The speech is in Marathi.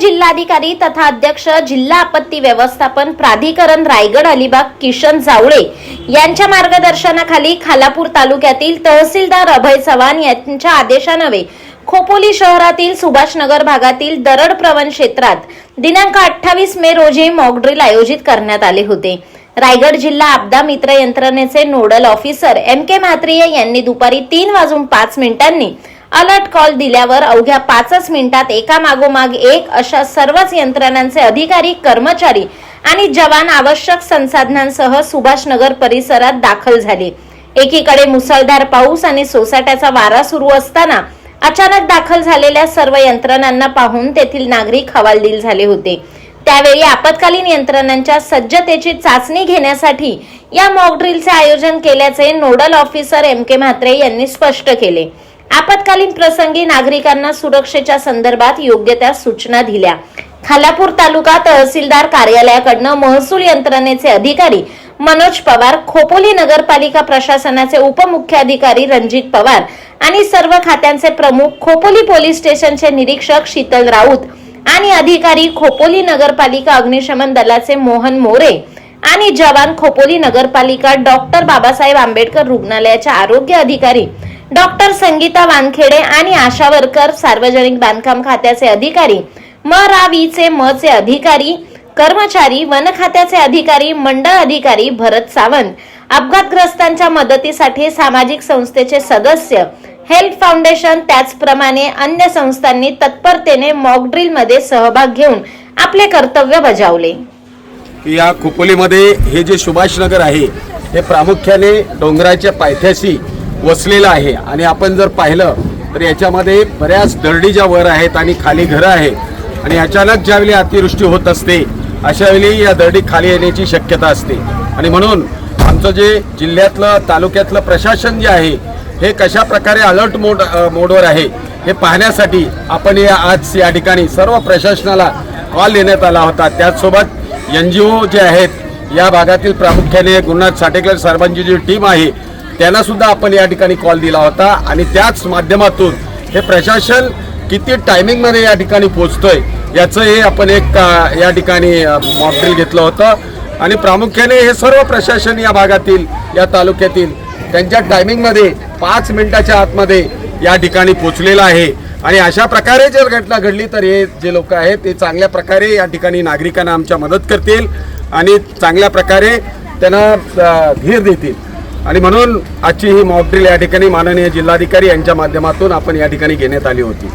जिल्हाधिकारी तथा अध्यक्ष जिल्हा आपत्ती व्यवस्थापन प्राधिकरण रायगड अलिबाग किशन जावळे यांच्या मार्गदर्शनाखाली खालापूर तालुक्यातील तहसीलदार अभय चव्हाण यांच्या आदेशानवे खोपोली शहरातील सुभाषनगर भागातील दरड प्रवण क्षेत्रात दिनांक अठ्ठावीस मे रोजी मॉकड्रिल आयोजित करण्यात आले होते. रायगड जिल्हा आपदा मित्र यंत्रणेचे nodal officer M K Mhatre यांनी दुपारी तीन वाजून पाच मिनिटांनी अलर्ट कॉल दिल्यावर अवघ्या पाचच मिनिटात एकामागोमाग एक अशा सर्वच यंत्रणांचे अधिकारी कर्मचारी आणि जवान आवश्यक संसाधनांसह सुभाषनगर परिसरात दाखल झाले. एकीकडे मुसळधार पाऊस आणि सोसाट्याचा वारा सुरू असताना अचानक दाखल झालेल्या सर्व यंत्रणांना पाहून तेथील नागरिक हवालदिल झाले होते. त्यावेळी आपत्कालीन यंत्रणांच्या सज्जतेची चाचणी घेण्यासाठी या मॉकड्रिलचे आयोजन केल्याचे nodal officer M K Mhatre यांनी स्पष्ट केले. आपत्कालीन प्रसंगी नागरिकांना सुरक्षेच्या संदर्भात योग्य त्या सूचना दिल्या. खालापूर तालुका तहसीलदार कार्यालयाकडनं महसूल यंत्रणेचे अधिकारी मनोज पवार खोपोली नगरपालिका प्रशासनाचे उपमुख्याधिकारी रणजित पवार आणि सर्व खात्यांचे प्रमुख खोपोली पोलीस स्टेशनचे निरीक्षक शीतल राऊत आणि अधिकारी खोपोली नगरपालिका अग्निशमन दलाचे मोहन मोरे आणि जवान खोपोली नगरपालिका डॉक्टर बाबासाहेब आंबेडकर रुग्णालयाच्या आरोग्य अधिकारी डॉक्टर संगीता वानखेडे आणि आशा वर्कर सार्वजनिक बांधकाम खात्याचे अधिकारी म रावीचे मचे अधिकारी कर्मचारी वन खात्याचे अधिकारी मंडळ अधिकारी भरत सावंत. अपघातग्रस्तांच्या मदतीसाठी सामाजिक संस्थेचे सदस्य हेल्थ फाउंडेशन त्याचप्रमाणे अन्य संस्थांनी तत्परतेने मॉकड्रिलमध्ये सहभाग घेऊन आपले कर्तव्य बजावले. या खोपोलीमध्ये हे जे सुभाषनगर आहे हे प्रामुख्याने डोंगराच्या पायथ्याशी वसलेलं आहे. आणि आपण जर पाहिलं तर याच्यामध्ये बऱ्याच दरडी ज्या वर आहेत आणि खाली घरं आहेत आणि अचानक ज्यावेळी अतिवृष्टी होत असते अशावेळी या दरडी खाली येण्याची शक्यता असते. आणि म्हणून आमचं जे जिल्ह्यातलं तालुक्यातलं प्रशासन जे आहे हे कशा प्रकारे अलर्ट मोड मोडवर आहे हे पाहण्यासाठी आपण या आज या ठिकाणी सर्व प्रशासनाला कॉल देण्यात आला होता. त्याचसोबत एन जी ओ जे आहेत या भागातील प्रामुख्याने गुरुनाथ साठेकर साहेबांची जी टीम आहे त्यांना सुद्धा आपण या ठिकाणी कॉल दिला होता. आणि त्याच माध्यमातून हे प्रशासन किती टायमिंगमध्ये या ठिकाणी पोचतोय याचं हे आपण एक या ठिकाणी मॉकड्रिल घेतलं होतं. आणि प्रामुख्याने हे सर्व प्रशासन या भागातील या तालुक्यातील त्यांच्या टायमिंगमध्ये पाच मिनिटाच्या आतमध्ये या ठिकाणी पोचलेलं आहे. आणि अशा प्रकारे जर घटना घडली तर हे जे लोक आहेत ते चांगल्या प्रकारे या ठिकाणी नागरिकांना आमच्या मदत करतील आणि चांगल्या प्रकारे त्यांना धीर देतील. आणि म्हणून आजची ही मॉकड्रिल या ठिकाणी माननीय जिल्हाधिकारी यांच्या माध्यमातून आपण या ठिकाणी घेण्यात आली होती.